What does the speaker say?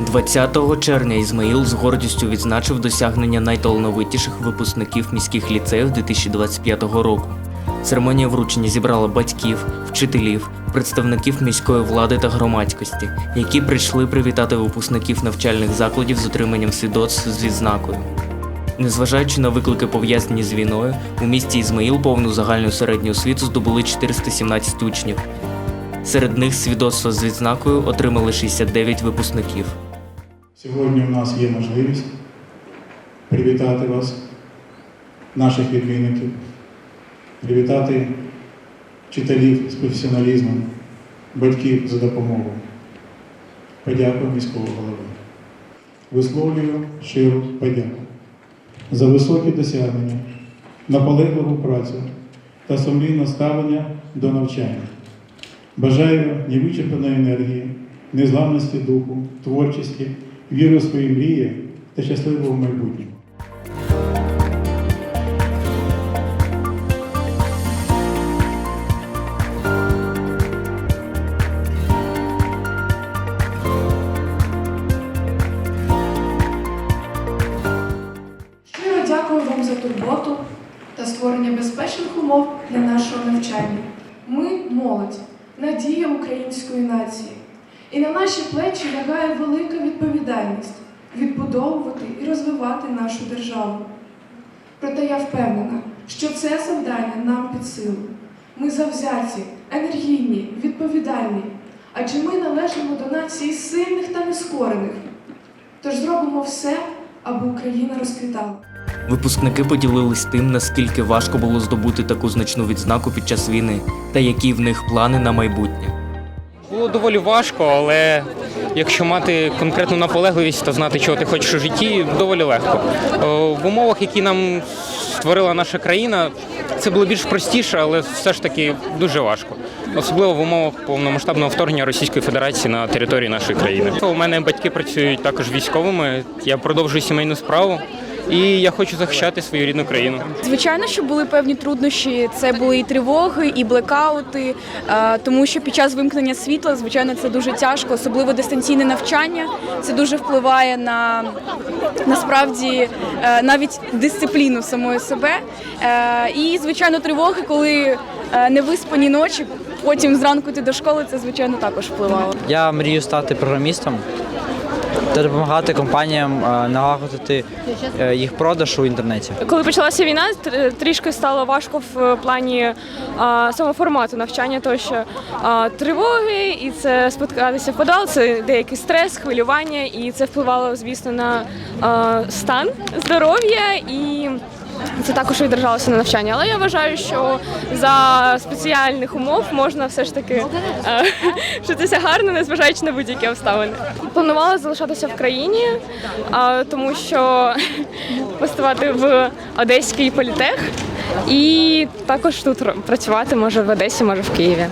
20 червня Ізмаїл з гордістю відзначив досягнення найталановитіших випускників міських ліцеїв 2025 року. Церемонія вручення зібрала батьків, вчителів, представників міської влади та громадськості, які прийшли привітати випускників навчальних закладів з отриманням свідоцтв з відзнакою. Незважаючи на виклики пов'язані з війною, у місті Ізмаїл повну загальну середню освіту здобули 417 учнів. Серед них свідоцтво з відзнакою отримали 69 випускників. Сьогодні у нас є можливість привітати вас, наших відмінників, привітати вчителів з професіоналізмом, батьків за допомогою. Подякую міського голови. Висловлюю щиру подяку за високі досягнення, наполегливу працю та сумлінне ставлення до навчання. Бажаю невичерпаної енергії, незламності духу, творчості, віри в свої мрії та щасливого майбутнього. Щиро дякую вам за турботу та створення безпечних умов для нашого навчання. Ми молодь, надія української нації. І на наші плечі лягає велика відповідальність відбудовувати і розвивати нашу державу. Проте я впевнена, що це завдання нам під силу. Ми завзяті, енергійні, відповідальні, адже ми належимо до нації сильних та нескорених. Тож зробимо все, аби Україна розквітала. Випускники поділились тим, наскільки важко було здобути таку значну відзнаку під час війни, та які в них плани на майбутнє. Було доволі важко, але якщо мати конкретну наполегливість та знати, чого ти хочеш у житті, доволі легко. В умовах, які нам створила наша країна, це було більш простіше, але все ж таки дуже важко. Особливо в умовах повномасштабного вторгнення Російської Федерації на території нашої країни. У мене батьки працюють також військовими. Я продовжую сімейну справу і я хочу захищати свою рідну країну. Звичайно, що були певні труднощі. Це були і тривоги, і блекаути, е, тому що під час вимкнення світла, звичайно, це дуже тяжко, особливо дистанційне навчання. Це дуже впливає на насправді е, навіть дисципліну самої себе. Е, І, звичайно, тривоги, коли не виспані ночі, потім зранку йти до школи, це звичайно також впливало. Я мрію стати програмістом та допомагати компаніям е, налагодити е, їх продаж у інтернеті. Коли почалася війна, тр- трішки стало важко в плані а, самого формату навчання, тому що тривоги і це спускатися в подал. це деякий стрес, хвилювання, і це впливало, звісно, на стан здоров'я і. Це також відражалося на навчанні, але я вважаю, що за спеціальних умов можна все ж таки е, вчитися гарно, незважаючи на будь-які обставини. Планувала залишатися в країні, тому що поступати в Одеський політех і також тут працювати може в Одесі, може в Києві.